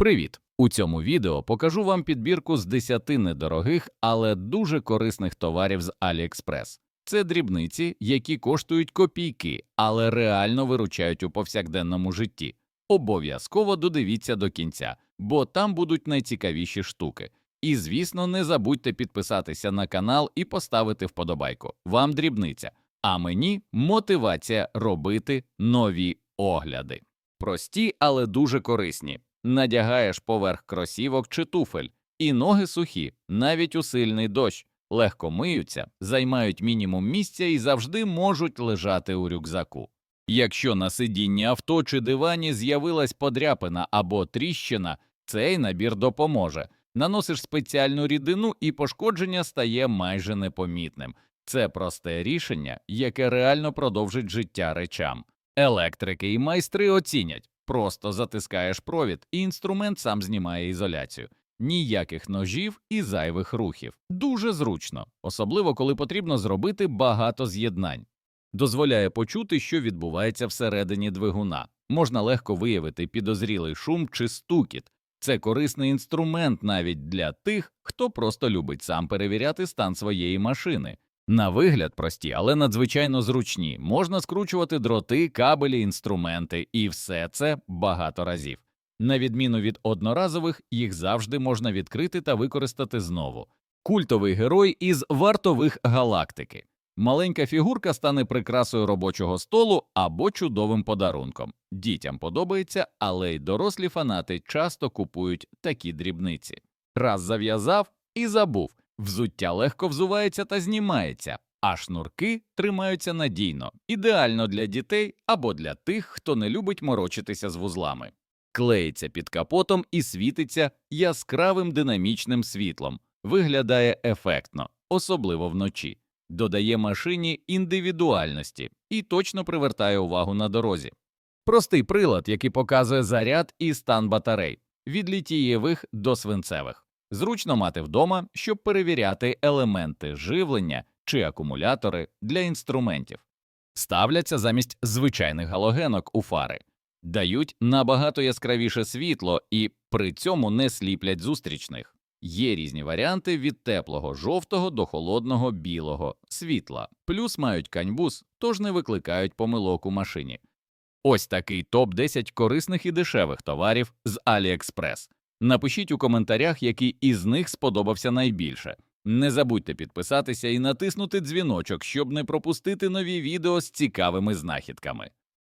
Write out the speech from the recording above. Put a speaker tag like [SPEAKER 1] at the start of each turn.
[SPEAKER 1] Привіт! У цьому відео покажу вам підбірку з 10 недорогих, але дуже корисних товарів з AliExpress. Це дрібниці, які коштують копійки, але реально виручають у повсякденному житті. Обов'язково додивіться до кінця, бо там будуть найцікавіші штуки. І, звісно, не забудьте підписатися на канал і поставити вподобайку. Вам дрібниця, а мені мотивація робити нові огляди. Прості, але дуже корисні. Надягаєш поверх кросівок чи туфель, і ноги сухі, навіть у сильний дощ, легко миються, займають мінімум місця і завжди можуть лежати у рюкзаку. Якщо на сидінні авто чи дивані з'явилась подряпина або тріщина, цей набір допоможе. Наносиш спеціальну рідину, і пошкодження стає майже непомітним. Це просте рішення, яке реально продовжить життя речам. Електрики і майстри оцінять. Просто затискаєш провід, і інструмент сам знімає ізоляцію. Ніяких ножів і зайвих рухів. Дуже зручно, особливо коли потрібно зробити багато з'єднань. Дозволяє почути, що відбувається всередині двигуна. Можна легко виявити підозрілий шум чи стукіт. Це корисний інструмент навіть для тих, хто просто любить сам перевіряти стан своєї машини. На вигляд прості, але надзвичайно зручні. Можна скручувати дроти, кабелі, інструменти, і все це багато разів. На відміну від одноразових, їх завжди можна відкрити та використати знову. Культовий герой із вартових галактики. Маленька фігурка стане прикрасою робочого столу або чудовим подарунком. Дітям подобається, але й дорослі фанати часто купують такі дрібниці. Раз зав'язав і забув. Взуття легко взувається та знімається, а шнурки тримаються надійно, ідеально для дітей або для тих, хто не любить морочитися з вузлами. Клеїться під капотом і світиться яскравим динамічним світлом, виглядає ефектно, особливо вночі, додає машині індивідуальності і точно привертає увагу на дорозі. Простий прилад, який показує заряд і стан батарей від літієвих до свинцевих. Зручно мати вдома, щоб перевіряти елементи живлення чи акумулятори для інструментів. Ставляться замість звичайних галогенок у фари, дають набагато яскравіше світло і при цьому не сліплять зустрічних. Є різні варіанти від теплого жовтого до холодного білого світла, плюс мають каньбус, тож не викликають помилок у машині. Ось такий топ 10 корисних і дешевих товарів з AliExpress. Напишіть у коментарях, який із них сподобався найбільше. Не забудьте підписатися і натиснути дзвіночок, щоб не пропустити нові відео з цікавими знахідками.